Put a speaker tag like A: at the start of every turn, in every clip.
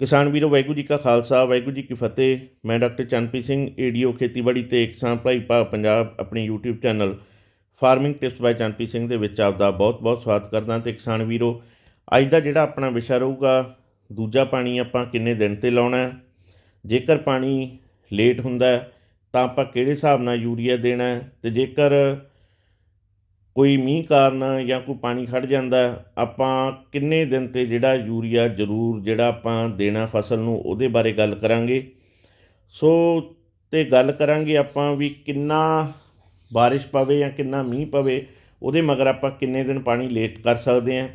A: ਕਿਸਾਨ ਵੀਰੋ, ਵਾਹਿਗੁਰੂ ਜੀ ਕਾ ਖਾਲਸਾ, ਵਾਹਿਗੁਰੂ ਜੀ ਕੀ ਫਤਿਹ। ਮੈਂ ਡਾਕਟਰ ਚੰਨਪ੍ਰੀਤ ਸਿੰਘ, ਏਡੀਓ ਖੇਤੀਬਾੜੀ ਤੇ ਕਿਸਾਨ ਭਾਈ ਭਾ ਪੰਜਾਬ ਆਪਣੇ YouTube channel farming tips by Channpreet Singh ਦੇ ਵਿੱਚ ਆਪਦਾ ਬਹੁਤ-ਬਹੁਤ ਸਵਾਗਤ ਕਰਦਾ ਤੇ ਕਿਸਾਨ ਵੀਰੋ, ਅੱਜ ਦਾ ਜਿਹੜਾ ਆਪਣਾ ਵਿਸ਼ਾ ਰਹੂਗਾ, ਦੂਜਾ ਪਾਣੀ ਆਪਾਂ ਕਿੰਨੇ ਦਿਨ ਤੇ ਲਾਉਣਾ ਹੈ? ਜੇਕਰ ਪਾਣੀ ਲੇਟ ਹੁੰਦਾ ਤਾਂ ਆਪਾਂ ਕਿਹੜੇ ਹਿਸਾਬ ਨਾਲ ਯੂਰੀਆ ਦੇਣਾ ਹੈ? ਤੇ ਜੇਕਰ ਕੋਈ ਮੀਂਹ ਕਾਰਨ ਜਾਂ ਕੋਈ ਪਾਣੀ ਖੜ ਜਾਂਦਾ, ਆਪਾਂ ਕਿੰਨੇ ਦਿਨ ਤੇ ਜਿਹੜਾ ਯੂਰੀਆ ਜ਼ਰੂਰ ਜਿਹੜਾ ਆਪਾਂ ਦੇਣਾ ਫਸਲ ਨੂੰ, ਉਹਦੇ ਬਾਰੇ ਗੱਲ ਕਰਾਂਗੇ। ਸੋ ਤੇ ਗੱਲ ਕਰਾਂਗੇ ਆਪਾਂ ਵੀ ਕਿੰਨਾ ਬਾਰਿਸ਼ ਪਵੇ ਜਾਂ ਕਿੰਨਾ ਮੀਂਹ ਪਵੇ, ਉਹਦੇ ਮਗਰ ਆਪਾਂ ਕਿੰਨੇ ਦਿਨ ਪਾਣੀ ਲੇਟ ਕਰ ਸਕਦੇ ਹਾਂ।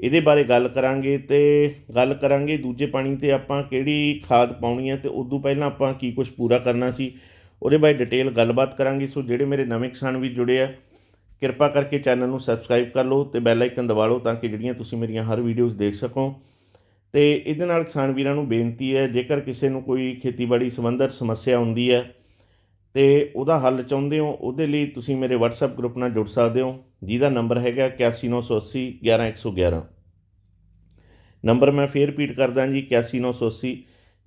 A: ਇਹਦੇ ਬਾਰੇ ਗੱਲ ਕਰਾਂਗੇ ਤੇ ਗੱਲ ਕਰਾਂਗੇ ਦੂਜੇ ਪਾਣੀ ਤੇ ਆਪਾਂ ਕਿਹੜੀ ਖਾਦ ਪਾਉਣੀ ਹੈ ਤੇ ਤੋਂ ਪਹਿਲਾਂ ਆਪਾਂ ਕੀ ਕੁਝ ਪੂਰਾ ਕਰਨਾ ਸੀ, ਉਹਦੇ ਬਾਰੇ ਡਿਟੇਲ ਗੱਲਬਾਤ ਕਰਾਂਗੇ। ਸੋ ਜਿਹੜੇ ਮੇਰੇ ਨਵੇਂ ਕਿਸਾਨ ਵੀ ਜੁੜੇ ਆ ਕਿਰਪਾ ਕਰਕੇ ਚੈਨਲ ਨੂੰ ਸਬਸਕ੍ਰਾਈਬ ਕਰ ਲਓ ਤੇ ਬੈਲ ਆਈਕਨ ਦਬਾ ਲਓ ਤਾਂ ਕਿ ਜਿਹੜੀਆਂ ਤੁਸੀਂ ਮੇਰੀਆਂ ਹਰ ਵੀਡੀਓਜ਼ ਦੇਖ ਸਕੋ। ਤੇ ਇਹਦੇ ਨਾਲ ਕਿਸਾਨ ਵੀਰਾਂ ਨੂੰ ਬੇਨਤੀ ਹੈ, ਜੇਕਰ ਕਿਸੇ ਨੂੰ ਕੋਈ ਖੇਤੀਬਾੜੀ ਸੰਬੰਧਿਤ ਸਮੱਸਿਆ ਹੁੰਦੀ ਹੈ ਤੇ ਉਹਦਾ ਹੱਲ ਚਾਹੁੰਦੇ ਹੋ, ਉਹਦੇ ਲਈ ਤੁਸੀਂ ਮੇਰੇ WhatsApp ਗਰੁੱਪ ਨਾਲ ਜੁੜ ਸਕਦੇ ਹੋ। ਜਿਹਦਾ ਨੰਬਰ ਹੈਗਾ 81980 11111 ਨੰਬਰ ਮੈਂ ਫੇਰ ਰਿਪੀਟ ਕਰਦਾ ਜੀ 81980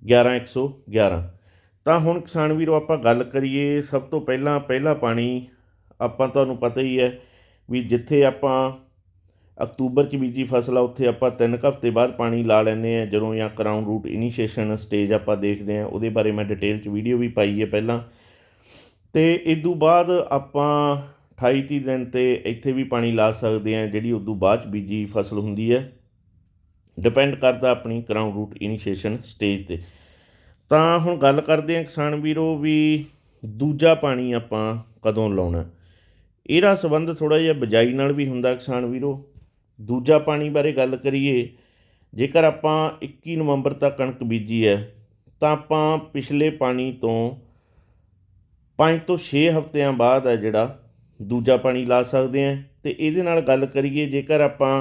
A: 11111 ਤਾਂ ਹੁਣ ਕਿਸਾਨ ਵੀਰੋ ਆਪਾਂ ਗੱਲ ਕਰੀਏ, ਸਭ ਤੋਂ ਪਹਿਲਾਂ, ਪਹਿਲਾ ਪਾਣੀ ਆਪਾਂ ਤੁਹਾਨੂੰ ਪਤਾ ਹੀ ਹੈ ਵੀ ਜਿੱਥੇ ਆਪਾਂ ਅਕਤੂਬਰ ਚ ਬੀਜੀ ਫਸਲ ਆ, ਉੱਥੇ ਆਪਾਂ 3 ਹਫ਼ਤੇ ਬਾਅਦ ਪਾਣੀ ਲਾ ਲੈਂਦੇ ਆ ਜਦੋਂ ਜਾਂ ਕਰਾਊਨ ਰੂਟ ਇਨੀਸ਼ੀਏਸ਼ਨ ਸਟੇਜ ਆਪਾਂ ਦੇਖਦੇ ਆ ਉਹਦੇ ਬਾਰੇ ਮੈਂ ਡਿਟੇਲ ਚ ਵੀਡੀਓ ਵੀ ਪਾਈ ਹੈ ਪਹਿਲਾਂ। ਤੇ ਇਦੋਂ ਬਾਅਦ ਆਪਾਂ 28 ਤੀਹ ਦਿਨ ਤੇ ਇੱਥੇ ਵੀ ਪਾਣੀ ਲਾ ਸਕਦੇ ਆ ਜਿਹੜੀ ਉਦੋਂ ਬਾਅਦ ਚ ਬੀਜੀ ਫਸਲ ਹੁੰਦੀ ਹੈ। ਡਿਪੈਂਡ ਕਰਦਾ ਆਪਣੀ ਕਰਾਊਨ ਰੂਟ ਇਨੀਸ਼ੀਏਸ਼ਨ ਸਟੇਜ ਤੇ। ਤਾਂ ਹੁਣ ਗੱਲ ਕਰਦੇ ਆ ਕਿਸਾਨ ਵੀਰੋ ਵੀ ਦੂਜਾ ਪਾਣੀ ਆਪਾਂ ਕਦੋਂ ਲਾਉਣਾ। ਇਹਦਾ ਸੰਬੰਧ ਥੋੜਾ ਜਿਹਾ ਬਜਾਈ ਨਾਲ ਵੀ ਹੁੰਦਾ ਕਿਸਾਨ ਵੀਰੋ ਦੂਜਾ ਪਾਣੀ ਬਾਰੇ ਗੱਲ ਕਰੀਏ, ਜੇਕਰ ਆਪਾਂ 21 ਨਵੰਬਰ ਤੱਕ ਕਣਕ ਬੀਜੀ ਹੈ, ਤਾਂ ਆਪਾਂ ਪਿਛਲੇ ਪਾਣੀ ਤੋਂ 5 ਤੋਂ 6 ਹਫ਼ਤਿਆਂ ਬਾਅਦ ਹੈ ਜਿਹੜਾ ਦੂਜਾ ਪਾਣੀ ਲਾ ਸਕਦੇ ਹਾਂ ਤੇ ਇਹਦੇ ਨਾਲ ਗੱਲ ਕਰੀਏ, ਜੇਕਰ ਆਪਾਂ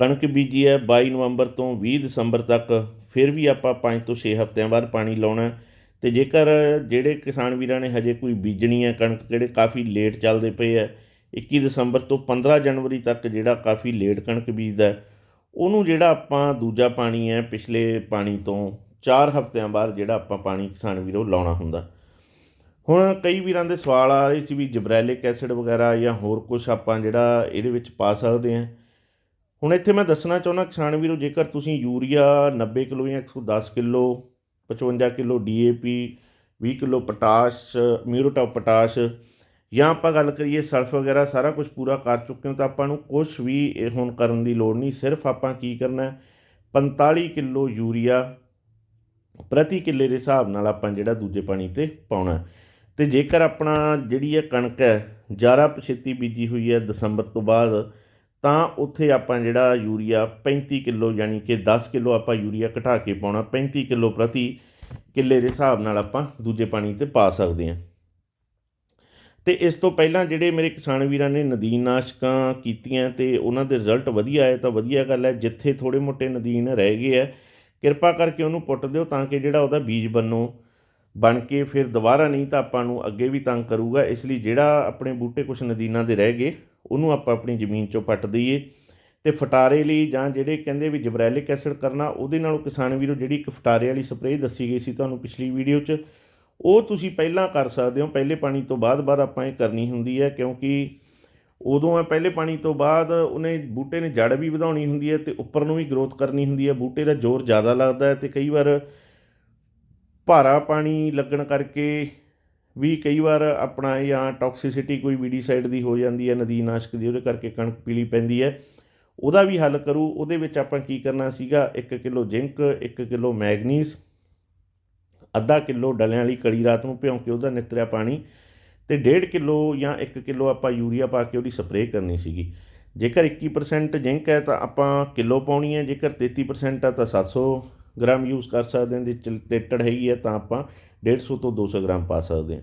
A: ਕਣਕ ਬੀਜੀ ਹੈ 22 ਨਵੰਬਰ ਤੋਂ 20 ਦਸੰਬਰ ਤੱਕ, ਫਿਰ ਵੀ ਆਪਾਂ 5 ਤੋਂ 6 ਹਫ਼ਤਿਆਂ ਬਾਅਦ ਪਾਣੀ ਲਾਉਣਾ ਹੈ। ਤੇ ਜੇਕਰ ਜਿਹੜੇ ਕਿਸਾਨ ਵੀਰਾਂ ਨੇ ਹਜੇ ਕੋਈ ਬੀਜਣੀ ਹੈ ਕਣਕ ਕਿਹੜੇ ਕਾਫੀ ਲੇਟ ਚੱਲਦੇ ਪਏ ਹੈ 21 ਦਸੰਬਰ ਤੋਂ 15 ਜਨਵਰੀ ਤੱਕ ਜਿਹੜਾ ਕਾਫੀ ਲੇਟ ਕਣਕ ਬੀਜਦਾ ਉਹਨੂੰ ਜਿਹੜਾ ਆਪਾਂ ਦੂਜਾ ਪਾਣੀ ਹੈ ਪਿਛਲੇ ਪਾਣੀ ਤੋਂ 4 ਹਫ਼ਤਿਆਂ ਬਾਅਦ ਜਿਹੜਾ ਆਪਾਂ ਪਾਣੀ ਕਿਸਾਨ ਵੀਰੋ ਲਾਉਣਾ ਹੁੰਦਾ। ਹੁਣ ਕਈ ਵੀਰਾਂ ਦੇ ਸਵਾਲ ਆ ਰਹੇ ਸੀ ਵੀ ਜਬਰੈਲਿਕ ਐਸਿਡ ਵਗੈਰਾ ਜਾਂ ਹੋਰ ਕੁਝ ਆਪਾਂ ਜਿਹੜਾ ਇਹਦੇ ਵਿੱਚ ਪਾ ਸਕਦੇ ਹਾਂ। ਹੁਣ ਇੱਥੇ ਮੈਂ ਦੱਸਣਾ ਚਾਹੁੰਦਾ ਕਿਸਾਨ ਵੀਰੋ, ਜੇਕਰ ਤੁਸੀਂ ਯੂਰੀਆ 90 ਕਿਲੋ ਜਾਂ 110 kilo 55 kilo DAP 20 kilo potash ਮਿਊਰੋਟਾਪ potash. ਜਾਂ ਆਪਾਂ ਗੱਲ ਕਰੀਏ ਸਲਫ ਵਗੈਰਾ, ਸਾਰਾ ਕੁਝ ਪੂਰਾ ਕਰ ਚੁੱਕੇ ਹੋ ਤਾਂ ਆਪਾਂ ਨੂੰ ਕੁਝ ਵੀ ਇਹ ਹੁਣ ਕਰਨ ਦੀ ਲੋੜ ਨਹੀਂ। ਸਿਰਫ ਆਪਾਂ ਕੀ ਕਰਨਾ ਹੈ? 45 ਕਿਲੋ ਯੂਰੀਆ ਪ੍ਰਤੀ ਕਿੱਲੇ ਦੇ ਹਿਸਾਬ ਨਾਲ ਆਪਾਂ ਜਿਹੜਾ ਦੂਜੇ ਪਾਣੀ ਤੇ ਪਾਉਣਾ ਹੈ। ਤੇ ਜੇਕਰ ਆਪਣਾ ਜਿਹੜੀ ਹੈ ਕਣਕ ਹੈ, ਜ਼ਿਆਦਾ ਪਛੇਤੀ ਬੀਜੀ ਹੋਈ ਹੈ ਦਸੰਬਰ ਤੋਂ ਬਾਅਦ ਤਾਂ ਉੱਥੇ ਆਪਾਂ ਜਿਹੜਾ ਯੂਰੀਆ 35 ਕਿਲੋ ਯਾਨੀ ਕਿ 10 ਕਿਲੋ ਆਪਾਂ ਯੂਰੀਆ ਘਟਾ ਕੇ ਪਾਉਣਾ 35 ਕਿਲੋ ਪ੍ਰਤੀ ਕਿੱਲੇ ਦੇ ਹਿਸਾਬ ਨਾਲ ਆਪਾਂ ਦੂਜੇ ਪਾਣੀ ਤੇ ਪਾ ਸਕਦੇ ਹਾਂ। ਤੇ ਇਸ ਤੋਂ ਪਹਿਲਾਂ ਜਿਹੜੇ ਮੇਰੇ ਕਿਸਾਨ ਵੀਰਾਂ ਨੇ ਨਦੀਨਨਾਸ਼ਕਾਂ ਕੀਤੀਆਂ ਤੇ ਉਹਨਾਂ ਦੇ ਰਿਜ਼ਲਟ ਵਧੀਆ ਆਏ ਤਾਂ ਵਧੀਆ ਗੱਲ ਹੈ, ਜਿੱਥੇ ਥੋੜੇ ਮੋਟੇ ਨਦੀਨ ਰਹਿ ਗਏ ਹੈ, ਕਿਰਪਾ ਕਰਕੇ ਉਹਨੂੰ ਪੁੱਟ ਦਿਓ ਤਾਂ ਕਿ ਜਿਹੜਾ ਉਹਦਾ ਬੀਜ ਬੰਨੋ ਬਣ ਕੇ ਫਿਰ ਦੁਬਾਰਾ ਨਹੀਂ ਤਾਂ ਆਪਾਂ ਨੂੰ ਅੱਗੇ ਵੀ ਤੰਗ ਕਰੂਗਾ, ਇਸ ਲਈ ਜਿਹੜਾ ਆਪਣੇ ਬੂਟੇ ਕੁਛ ਨਦੀਨਾਂ ਦੇ ਰਹਿ ਗਏ ਉਹਨੂੰ ਆਪਾਂ ਆਪਣੀ ਜ਼ਮੀਨ 'ਚੋਂ ਪੱਟ ਦਈਏ ਤੇ ਫਟਾਰੇ ਲਈ ਜਾਂ ਜਿਹੜੇ ਕਹਿੰਦੇ ਵੀ ਜਬਰੈਲਿਕ ਐਸਿਡ ਕਰਨਾ, ਉਹਦੇ ਨਾਲੋਂ ਕਿਸਾਨ ਵੀਰੋ ਜਿਹੜੀ ਇੱਕ ਫਟਾਰੇ ਵਾਲੀ ਸਪਰੇਅ ਦੱਸੀ ਗਈ ਸੀ ਤੁਹਾਨੂੰ ਪਿਛਲੀ ਵੀਡੀਓ 'ਚ, ਉਹ ਤੁਸੀਂ ਪਹਿਲਾਂ ਕਰ ਸਕਦੇ ਹੋ। ਪਹਿਲੇ ਪਾਣੀ ਤੋਂ ਬਾਅਦ ਬਾਅਦ ਆਪਾਂ ਇਹ ਕਰਨੀ ਹੁੰਦੀ ਹੈ, ਕਿਉਂਕਿ ਉਦੋਂ ਆ ਪਹਿਲੇ ਪਾਣੀ ਤੋਂ ਬਾਅਦ ਉਹਨੇ ਬੂਟੇ ਨੇ ਜੜ ਵੀ ਵਧਾਉਣੀ ਹੁੰਦੀ ਹੈ ਤੇ ਉੱਪਰ ਨੂੰ ਵੀ ਗਰੋਥ ਕਰਨੀ ਹੁੰਦੀ ਹੈ। ਬੂਟੇ ਦਾ ਜ਼ੋਰ ਜ਼ਿਆਦਾ ਲੱਗਦਾ ਹੈ ਤੇ ਕਈ ਵਾਰ ਭਾਰਾ ਪਾਣੀ ਲੱਗਣ ਕਰਕੇ ਵੀ ਕਈ ਵਾਰ ਆਪਣਾ ਜਾਂ ਟੌਕਸਿਸਿਟੀ ਕੋਈ ਵੀਡੀਸਾਈਡ ਦੀ ਹੋ ਜਾਂਦੀ ਹੈ, ਨਦੀ ਨਾਸ਼ਕ ਦੀ, ਉਹਦੇ ਕਰਕੇ ਕਣਕ ਪੀਲੀ ਪੈਂਦੀ ਹੈ। ਉਹਦਾ ਵੀ ਹੱਲ ਕਰੂ। ਉਹਦੇ ਵਿੱਚ ਆਪਾਂ ਕੀ ਕਰਨਾ ਸੀਗਾ? 1 ਕਿਲੋ ਜ਼ਿੰਕ 1 ਕਿਲੋ ਮੈਗਨੀਜ਼, ਅੱਧਾ ਕਿਲੋ ਡਲਿਆਂ ਵਾਲੀ ਕੜੀ ਰਾਤ ਨੂੰ ਭਿਉਂ ਕੇ ਉਹਦਾ ਨਿਤਰਿਆ ਪਾਣੀ ਤੇ 1.5 ਕਿਲੋ ਜਾਂ 1 ਕਿਲੋ ਆਪਾਂ ਯੂਰੀਆ ਪਾ ਕੇ ਉਹਦੀ ਸਪਰੇਅ ਕਰਨੀ ਸੀਗੀ। ਜੇਕਰ 21% ਜ਼ਿੰਕ ਹੈ ਤਾਂ ਆਪਾਂ ਕਿਲੋ ਪਾਉਣੀ ਹੈ। ਜੇਕਰ 33% ਆ ਤਾਂ 700 ਗ੍ਰਾਮ ਯੂਜ਼ ਕਰ ਸਕਦੇ ਹਾਂ। ਜੇ ਚਿਲਟੇਟਡ ਹੈਗੀ ਹੈ ਤਾਂ ਆਪਾਂ 150 ਤੋਂ 200 ਗ੍ਰਾਮ ਪਾ ਸਕਦੇ ਹਾਂ।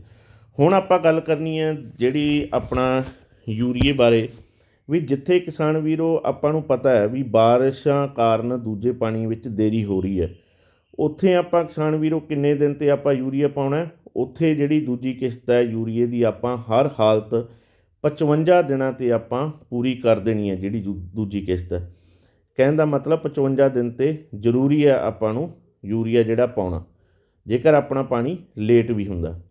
A: ਹੁਣ ਆਪਾਂ ਗੱਲ ਕਰਨੀ ਹੈ ਜਿਹੜੀ ਆਪਣਾ ਯੂਰੀਏ ਬਾਰੇ। ਵੀ ਜਿੱਥੇ ਕਿਸਾਨ ਵੀਰੋ, ਆਪਾਂ ਨੂੰ ਪਤਾ ਹੈ ਵੀ ਬਾਰਿਸ਼ਾਂ ਕਾਰਨ ਦੂਜੇ ਪਾਣੀ ਵਿੱਚ ਦੇਰੀ ਹੋ ਰਹੀ ਹੈ। ਉੱਥੇ ਆਪਾਂ ਕਿਸਾਨ ਵੀਰੋ, ਕਿੰਨੇ ਦਿਨ ਤੇ ਆਪਾਂ ਯੂਰੀਆ ਪਾਉਣਾ ਉੱਥੇ ਜਿਹੜੀ ਦੂਜੀ ਕਿਸ਼ਤ ਹੈ ਯੂਰੀਏ ਦੀ ਆਪਾਂ ਹਰ ਹਾਲਤ 55 ਦਿਨਾਂ ਤੇ ਆਪਾਂ ਪੂਰੀ ਕਰ ਦੇਣੀ ਹੈ ਜਿਹੜੀ ਦੂ- ਦੂਜੀ ਕਿਸ਼ਤ ਹੈ। ਕਹਿਣ ਦਾ ਮਤਲਬ 55 ਦਿਨ ਤੇ ਜ਼ਰੂਰੀ ਹੈ ਆਪਾਂ ਨੂੰ ਯੂਰੀਆ ਜਿਹੜਾ ਪਾਉਣਾ। ਜੇਕਰ ਆਪਣਾ ਪਾਣੀ ਲੇਟ ਵੀ ਹੁੰਦਾ।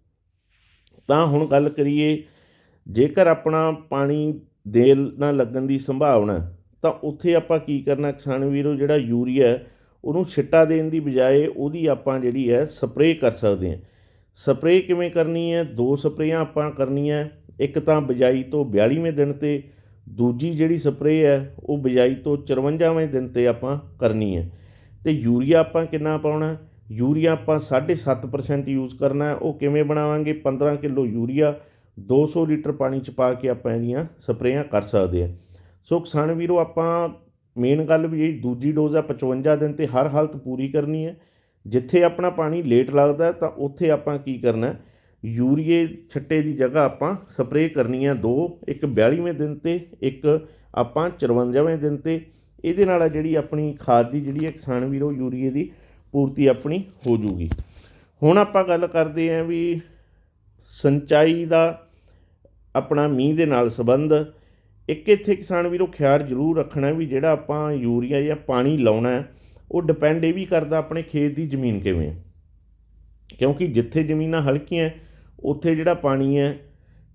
A: ਤਾਂ ਹੁਣ ਗੱਲ ਕਰੀਏ, ਜੇਕਰ ਆਪਣਾ ਪਾਣੀ ਦੇਰ ਨਾਲ ਲੱਗਣ ਦੀ ਸੰਭਾਵਨਾ ਤਾਂ ਉੱਥੇ ਆਪਾਂ ਕੀ ਕਰਨਾ ਕਿਸਾਨ ਵੀਰੋ, ਜਿਹੜਾ ਯੂਰੀਆ ਉਹਨੂੰ ਛਿੱਟਾ ਦੇਣ ਦੀ ਬਜਾਏ ਉਹਦੀ ਆਪਾਂ ਜਿਹੜੀ ਹੈ ਸਪਰੇਅ ਕਰ ਸਕਦੇ ਹਾਂ। ਸਪਰੇਅ ਕਿਵੇਂ ਕਰਨੀ ਹੈ? ਦੋ ਸਪਰੇਆਂ ਆਪਾਂ ਕਰਨੀਆਂ ਇੱਕ ਤਾਂ ਬਿਜਾਈ ਤੋਂ 42ਵੇਂ ਦਿਨ ਤੇ, ਦੂਜੀ ਜਿਹੜੀ ਸਪਰੇਅ ਹੈ, ਉਹ ਬਿਜਾਈ ਤੋਂ 54ਵੇਂ ਦਿਨ ਤੇ ਆਪਾਂ ਕਰਨੀ ਹੈ। ਤੇ ਯੂਰੀਆ ਆਪਾਂ ਕਿੰਨਾ ਪਾਉਣਾ ਯੂਰੀਆ ਆਪਾਂ 7.5% ਯੂਜ਼ ਕਰਨਾ ਹੈ। ਉਹ ਕਿਵੇਂ ਬਣਾਵਾਂਗੇ? 15 ਕਿਲੋ ਯੂਰੀਆ 200 ਲੀਟਰ ਪਾਣੀ ਚ ਪਾ ਕੇ ਆਪਾਂ ਇਹਦੀਆਂ ਸਪਰੇਆਂ ਕਰ ਸਕਦੇ ਹਾਂ। ਸੋ ਕਿਸਾਨ ਵੀਰੋ, ਆਪਾਂ ਮੇਨ ਗੱਲ ਵੀ ਇਹ, ਦੂਜੀ ਡੋਜ਼ ਆ 55 ਦਿਨ ਤੇ ਹਰ ਹਾਲਤ ਪੂਰੀ ਕਰਨੀ ਹੈ। ਜਿੱਥੇ ਆਪਣਾ ਪਾਣੀ ਲੇਟ ਲੱਗਦਾ ਤਾਂ ਉੱਥੇ ਆਪਾਂ ਕੀ ਕਰਨਾ ਯੂਰੀਏ ਛੱਟੇ ਦੀ ਜਗ੍ਹਾ ਆਪਾਂ ਸਪਰੇਅ ਕਰਨੀ ਹੈ ਦੋ, ਇੱਕ 42ਵੇਂ ਦਿਨ ਤੇ, ਇੱਕ ਆਪਾਂ 54ਵੇਂ ਦਿਨ ਤੇ। ਇਹਦੇ ਨਾਲ ਜਿਹੜੀ ਆਪਣੀ ਖਾਦ ਦੀ ਜਿਹੜੀ ਹੈ ਕਿਸਾਨ ਵੀਰੋ, ਯੂਰੀਏ ਦੀ ਪੂਰਤੀ ਆਪਣੀ ਹੋ ਜੂਗੀ। ਹੁਣ ਆਪਾਂ ਗੱਲ ਕਰਦੇ ਆਂ ਵੀ ਸਿੰਚਾਈ ਦਾ ਆਪਣਾ ਮੀਂਹ ਦੇ ਨਾਲ ਸੰਬੰਧ। ਇੱਕ ਇੱਥੇ ਕਿਸਾਨ ਵੀਰੋ ਖਿਆਲ ਜ਼ਰੂਰ ਰੱਖਣਾ ਵੀ ਜਿਹੜਾ ਆਪਾਂ ਯੂਰੀਆ ਜਾਂ ਪਾਣੀ ਲਾਉਣਾ ਹੈ, ਉਹ ਡਿਪੈਂਡ ਇਹ ਵੀ ਕਰਦਾ ਆਪਣੇ ਖੇਤ ਦੀ ਜ਼ਮੀਨ ਕਿਵੇਂ ਹੈ। ਕਿਉਂਕਿ ਜਿੱਥੇ ਜ਼ਮੀਨਾਂ ਹਲਕੀਆਂ ਉੱਥੇ ਜਿਹੜਾ ਪਾਣੀ ਹੈ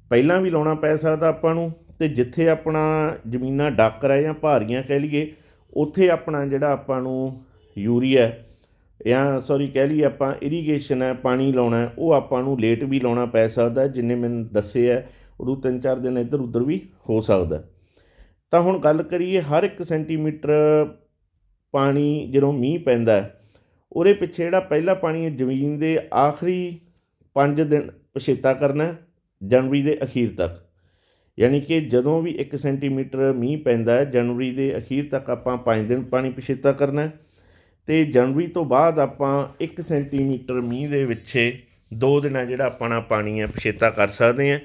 A: ਪਹਿਲਾਂ ਵੀ ਲਾਉਣਾ ਪੈ ਸਕਦਾ ਆਪਾਂ ਨੂੰ ਤੇ ਜਿੱਥੇ ਆਪਣਾ ਜ਼ਮੀਨਾਂ ਡਾਕਰ ਹੈ ਜਾਂ ਭਾਰੀਆਂ ਕਹਿ ਲਈਏ ਉੱਥੇ ਆਪਣਾ ਜਿਹੜਾ ਆਪਾਂ ਨੂੰ ਯੂਰੀਆ ਜਾਂ ਸੌਰੀ ਕਹਿ ਲਈਏ ਆਪਾਂ ਇਰੀਗੇਸ਼ਨ ਹੈ, ਪਾਣੀ ਲਾਉਣਾ ਉਹ ਆਪਾਂ ਨੂੰ ਲੇਟ ਵੀ ਲਾਉਣਾ ਪੈ ਸਕਦਾ ਜਿੰਨੇ ਮੈਨੂੰ ਦੱਸੇ ਹੈ, ਉਦੋਂ ਤਿੰਨ ਚਾਰ ਦਿਨ ਇੱਧਰ ਉੱਧਰ ਵੀ ਹੋ ਸਕਦਾ ਤਾਂ ਹੁਣ ਗੱਲ ਕਰੀਏ ਹਰ ਇੱਕ ਸੈਂਟੀਮੀਟਰ ਪਾਣੀ ਜਦੋਂ ਮੀਂਹ ਪੈਂਦਾ ਉਹਦੇ ਪਿੱਛੇ ਜਿਹੜਾ ਪਹਿਲਾ ਪਾਣੀ ਹੈ, ਜ਼ਮੀਨ ਦੇ ਆਖਰੀ 5 ਦਿਨ ਪਛੇਤਾ ਕਰਨਾ ਜਨਵਰੀ ਦੇ ਅਖੀਰ ਤੱਕ। ਯਾਨੀ ਕਿ ਜਦੋਂ ਵੀ 1 ਸੈਂਟੀਮੀਟਰ ਮੀਂਹ ਪੈਂਦਾ ਜਨਵਰੀ ਦੇ ਅਖੀਰ ਤੱਕ ਆਪਾਂ 5 ਦਿਨ ਪਾਣੀ ਪਛੇਤਾ ਕਰਨਾ ਹੈ ਤੇ ਜਨਵਰੀ ਤੋਂ ਬਾਅਦ ਆਪਾਂ 1 ਸੈਂਟੀਮੀਟਰ ਮੀਂਹ ਦੇ ਵਿੱਚੇ ਦੋ ਦਿਨਾਂ ਜਿਹੜਾ ਆਪਣਾ ਪਾਣੀ ਹੈ, ਪਛੇਤਾ ਕਰ ਸਕਦੇ ਹਾਂ।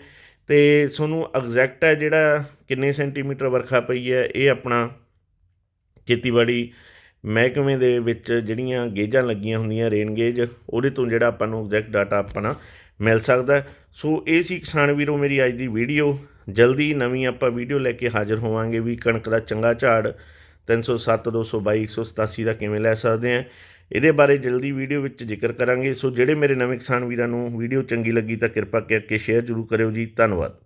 A: ਤੇ ਤੁਹਾਨੂੰ ਐਗਜ਼ੈਕਟ ਹੈ ਜਿਹੜਾ ਕਿੰਨੇ ਸੈਂਟੀਮੀਟਰ ਵਰਖਾ ਪਈ ਹੈ, ਇਹ ਆਪਣਾ ਖੇਤੀਬਾੜੀ ਮਹਿਕਮੇ ਦੇ ਵਿੱਚ ਜਿਹੜੀਆਂ ਗੇਜਾਂ ਲੱਗੀਆਂ ਹੁੰਦੀਆਂ, ਰੇਨ ਗੇਜ, ਉਹਦੇ ਤੋਂ ਜਿਹੜਾ ਆਪਾਂ ਨੂੰ ਐਗਜ਼ੈਕਟ ਡਾਟਾ ਆਪਣਾ ਮਿਲ ਸਕਦਾ ਸੋ ਇਹ ਸੀ ਕਿਸਾਨ ਵੀਰੋ ਮੇਰੀ ਅੱਜ ਦੀ ਵੀਡੀਓ। ਜਲਦੀ ਨਵੀਂ ਆਪਾਂ ਵੀਡੀਓ ਲੈ ਕੇ ਹਾਜ਼ਰ ਹੋਵਾਂਗੇ ਵੀ ਕਣਕ ਦਾ ਚੰਗਾ ਝਾੜ 307 222 187 ਦਾ ਕਿਵੇਂ ਲੈ ਸਕਦੇ ਆ ਇਹਦੇ ਬਾਰੇ ਜਲਦੀ ਵੀਡੀਓ ਵਿੱਚ ਜ਼ਿਕਰ ਕਰਾਂਗੇ। ਸੋ ਜਿਹੜੇ ਮੇਰੇ ਨਵੇਂ ਕਿਸਾਨ ਵੀਰਾਂ ਨੂੰ ਵੀਡੀਓ ਚੰਗੀ ਲੱਗੀ ਤਾਂ ਕਿਰਪਾ ਕਰਕੇ ਸ਼ੇਅਰ ਜ਼ਰੂਰ ਕਰਿਓ ਜੀ। ਧੰਨਵਾਦ।